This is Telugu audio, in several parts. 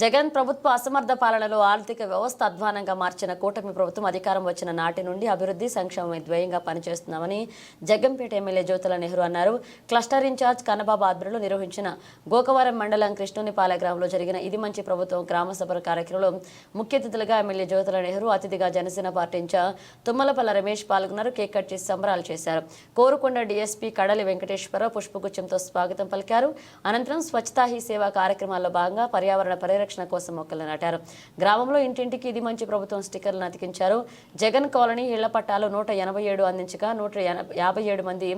జగన్ ప్రభుత్వ అసమర్థ పాలనలో ఆర్థిక వ్యవస్థ అధ్వానంగా మార్చిన కూటమి ప్రభుత్వం అధికారం వచ్చిన నాటి నుండి అభివృద్ధి సంక్షేమం ద్వయంగా పనిచేస్తున్నామని జగంపేట ఎమ్మెల్యే జ్యోతుల నెహ్రూ అన్నారు. క్లస్టర్ ఇన్ఛార్జ్ కన్నబాబు ఆధ్వర్యంలో నిర్వహించిన గోకవరం మండలం కృష్ణునిపాల గ్రామంలో జరిగిన ఇది మంచి ప్రభుత్వం గ్రామసభ కార్యక్రమంలో ముఖ్య అతిథులుగా ఎమ్మెల్యే జ్యోతుల నెహ్రూ అతిథిగా జనసేన పార్టీ ఇన్ఛార్జ్ తుమ్మలపల్ల రమేష్ పాల్గొన్నారు. కేక్ కట్ చేసి సంబరాలు చేశారు. కోరుకొండ డీఎస్పీ కడలి వెంకటేశ్వరరావు పుష్పగుచ్చంతో స్వాగతం పలికారు. అనంతరం స్వచ్ఛతా హీ సేవ కార్యక్రమాల్లో భాగంగా పర్యావరణ పరిరక్షణ కోసం మొక్కలు నాటారు. గ్రామంలో ఇంటింటికి ఇది మంచి ప్రభుత్వం స్టిక్కర్లను అతికించారు. జగన్ కాలనీ ఇళ్ళ పట్టాలు నూట ఎనభై ఏడు అందించగా నూట యాభై ఏడు మంది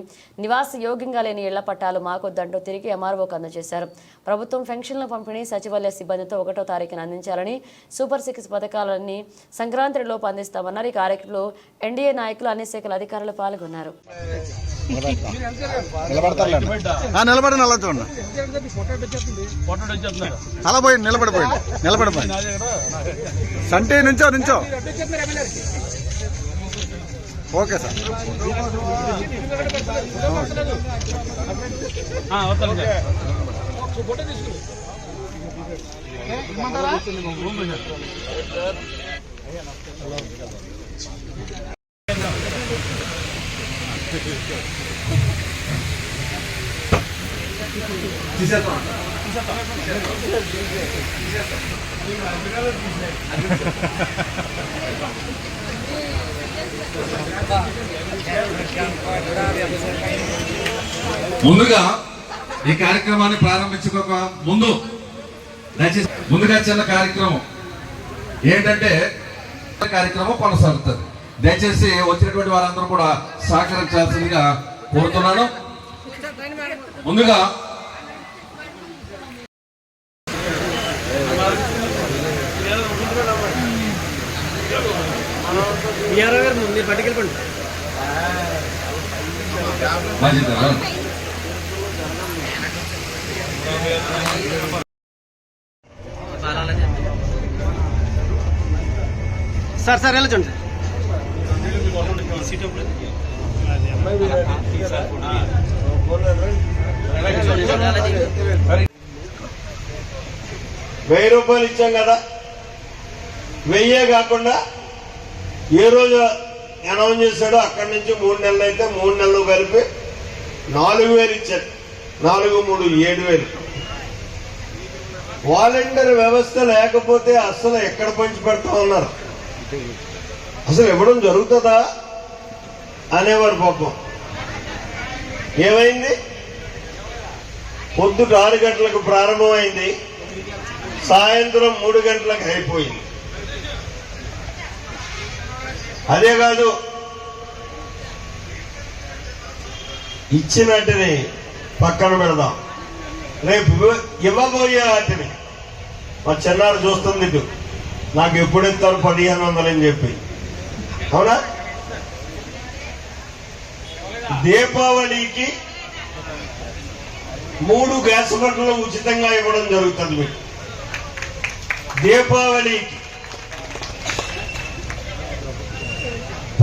నివాస యోగ్యంగా లేని ఇళ్ళ పట్టాలు మాకొద్దంటూ తిరిగి ఎంఆర్ఓకు అందజేశారు. ప్రభుత్వం పెన్షన్ల పంపిణీ సచివాలయ సిబ్బందితో ఒకటో తారీఖున అందించాలని సూపర్ సిక్స్ పథకాలన్నీ సంక్రాంతిలోపు అందిస్తామన్నారు ఈ కార్యక్రమంలో ఎన్డీఏ నాయకులు అన్ని శాఖల అధికారులు పాల్గొన్నారు. నిలబడి అలా చూడండి. అలా పోయి నిలబడిపోయింది. నిలబడిపోయింది. సంటే నుంచో నుంచో. Okay sir. ముందుగా ఈ కార్యక్రమాన్ని ప్రారంభించుకోక ముందు దయచేసి ముందుగా చిన్న కార్యక్రమం. ఏంటంటే కార్యక్రమం కొనసాగుతుంది. దయచేసి వచ్చినటువంటి వారందరూ కూడా సహకరించాల్సిందిగా కోరుతున్నాను. ముందుగా మీరు పట్టుకెళ్ళిపోండి. మంచిది సార్ వెయ్యి రూపాయలు ఇచ్చాం కదా. వెయ్యే కాకుండా ఏ రోజు అనౌన్స్ చేశాడో అక్కడి నుంచి మూడు నెలలు అయితే మూడు నెలలు కలిపి నాలుగు వేలు ఇచ్చారు నాలుగు మూడు ఏడు వేలు. వాలంటీర్ వ్యవస్థ లేకపోతే అసలు ఎక్కడ పంచి పెడతా ఉన్నారు? అసలు ఇవ్వడం జరుగుతుందా? అనేవారు పాపం. ఏమైంది? పొద్దుట ఆరు గంటలకు ప్రారంభమైంది. సాయంత్రం మూడు గంటలకు అయిపోయింది. అదే కాదు ఇచ్చినట్టుని పక్కన పెడదాం. రేపు ఇవ్వబోయే వాటిని. మా చిన్నారు చూస్తుంది నాకు ఎప్పుడు పదిహేను వందలని చెప్పి. అవునా? దీపావళికి మూడు గ్యాస్ బండ్లు ఉచితంగా ఇవ్వడం జరుగుతుంది. మీకు దీపావళికి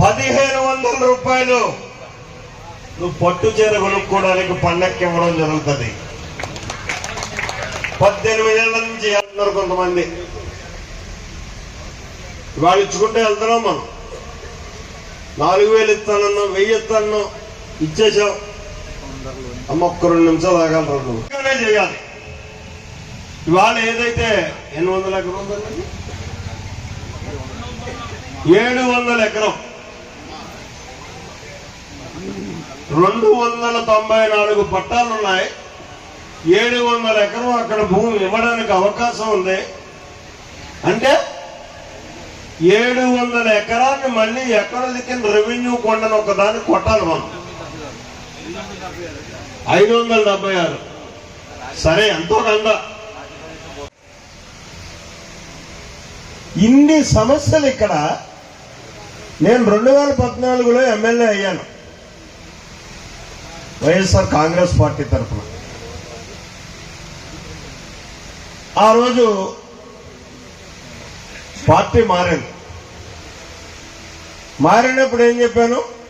పదిహేను వందల రూపాయలు నువ్వు పట్టు చీర కొనుక్కోవడానికి పండక్కి ఇవ్వడం జరుగుతుంది. పద్దెనిమిది ఏళ్ళ నుంచి వెళ్తున్నారు కొంతమంది. వాళ్ళు ఇచ్చుకుంటే వెళ్తున్నాం మనం. నాలుగు వేలు ఇస్తానన్నాం వెయ్యి ఇస్తాను ఇచ్చేసాం అమ్మ ఒక్క రెండు నిమిషాలు ఆగలరు నువ్వు చేయాలి. ఇవాళ ఏదైతే ఎన్ని వందల ఎకరం ఉందండి? ఏడు వందల ఎకరం. రెండు వందల తొంభై నాలుగు పట్టాలు ఉన్నాయి. ఏడు వందల ఎకరం అక్కడ భూమి ఇవ్వడానికి అవకాశం ఉంది. అంటే ఏడు వందల ఎకరాన్ని మళ్ళీ ఎక్కడ దిక్కిన రెవెన్యూ కొండను ఒకదాన్ని కొట్టాలి మనం. ఐదు వందల డెబ్బై ఆరు. సరే ఎంతో కంద ఇన్ని సమస్యలు ఇక్కడ. నేను రెండు వేల పద్నాలుగులో ఎమ్మెల్యే అయ్యాను. వైఎస్ఆర్ కాంగ్రెస్ పార్టీ తరఫున. ఆ రోజు పార్టీ మారింది. మారినప్పుడు ఏం చెప్పాను?